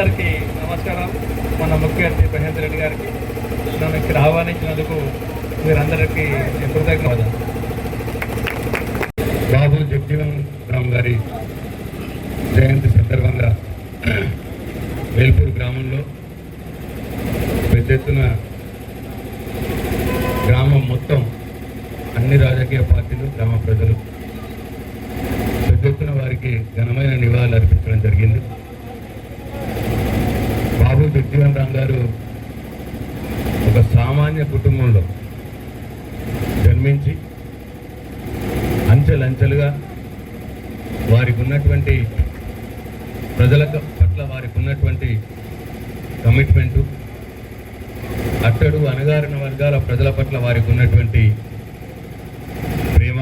అందరికీ నమస్కారం. మన ముఖ్యమంత్రి మహేందర్ రెడ్డి గారికి నన్ను ఇక్కడ ఆహ్వానించినందుకు మీరందరికీ కృతజ్ఞతలు. బాబు జగజీవన్ రామ్ గారి జయంతి సందర్భంగా వేల్పూర్ గ్రామంలో పెద్ద ఎత్తున గ్రామం మొత్తం అన్ని రాజకీయ పార్టీలు గ్రామ ప్రజలు పెద్ద ఎత్తున వారికి ఘనమైన నివాళులు అర్పించడం జరిగింది బాబు జగజీవన్ రామ్ గారు ఒక సామాన్య కుటుంబంలో జన్మించి అంచెలంచెలుగా వారికి ఉన్నటువంటి ప్రజల పట్ల వారికి ఉన్నటువంటి కమిట్మెంటు అట్టడు అణగారిన వర్గాల ప్రజల పట్ల వారికి ఉన్నటువంటి ప్రేమ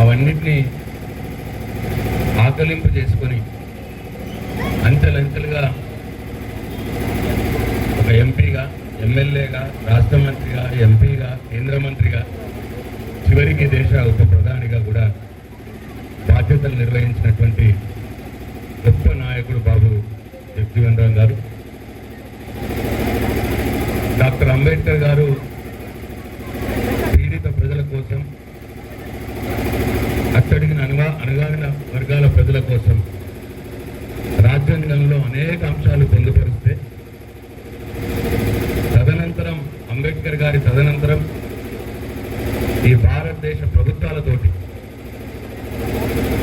అవన్నిటినీ ఆకలింపు చేసుకొని అంచెలంచెలుగా ఒక ఎంపీగా ఎమ్మెల్యేగా రాష్ట్ర మంత్రిగా ఎంపీగా కేంద్ర మంత్రిగా చివరికి దేశ ఉప ప్రధానిగా కూడా బాధ్యతలు నిర్వహించినటువంటి గొప్ప నాయకుడు బాబు జగజీవన్ గారు. డాక్టర్ అంబేద్కర్ గారు పీడిత ప్రజల కోసం అట్టడిగిన అనుగా అణగారిన వర్గాల ప్రజల కోసం రాజ్యాంగంలో అనేక అంశాలు పొందుపరిస్తే తదనంతరం అంబేద్కర్ గారి తదనంతరం ఈ భారతదేశ ప్రభుత్వాలతోటి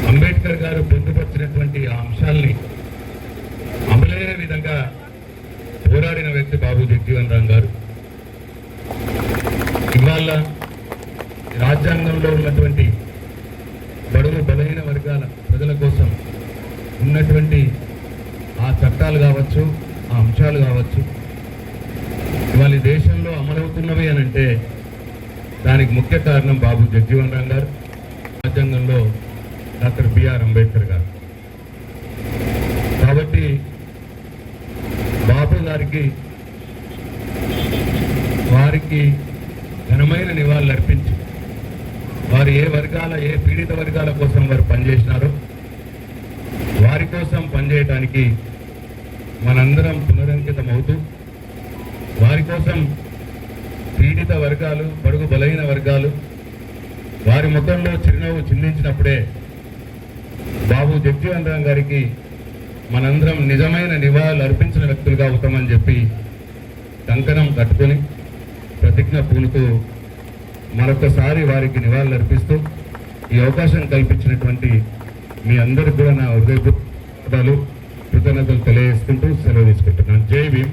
అంబేద్కర్ గారు పొందుపరిచినటువంటి ఆ అంశాల్ని అమలైన విధంగా పోరాడిన వ్యక్తి బాబు జగ్జీవన్ రామ్ గారు. ఇవాళ రాజ్యాంగంలో ఉన్నటువంటి బడుగు బలహీన వర్గాల ప్రజల కోసం ఉన్నటువంటి ఆ చట్టాలు కావచ్చు ఆ అంశాలు కావచ్చు ఇవాళ దేశ అమలవుతున్నవి అని అంటే దానికి ముఖ్య కారణం బాబు జగ్జీవన్ రామ్ గారు రాజ్యాంగంలో డాక్టర్ బిఆర్ అంబేద్కర్ గారు. కాబట్టి బాబు గారికి వారికి ఘనమైన నివాళులు అర్పించి వారు ఏ వర్గాల ఏ పీడిత వర్గాల కోసం వారు పనిచేసినారో వారి కోసం పనిచేయటానికి మనందరం పునరంకితం అవుతూ వారి కోసం పీడిత వర్గాలు బడుగు బలహీన వర్గాలు వారి ముఖంలో చిరునవ్వు చిందించినప్పుడే బాబు జగ్జీవన్ రామ్ గారికి మనందరం నిజమైన నివాళులు అర్పించిన వ్యక్తులుగా అవుతామని చెప్పి కంకణం కట్టుకొని ప్రతిజ్ఞ పూనుతూ మరొకసారి వారికి నివాళులు అర్పిస్తూ ఈ అవకాశం కల్పించినటువంటి మీ అందరికి కూడా నా హృదయపూర్వకాలు కృతజ్ఞతలు తెలియజేసుకుంటూ సెలవు తీసుకుంటున్నాను. జై భీమ్.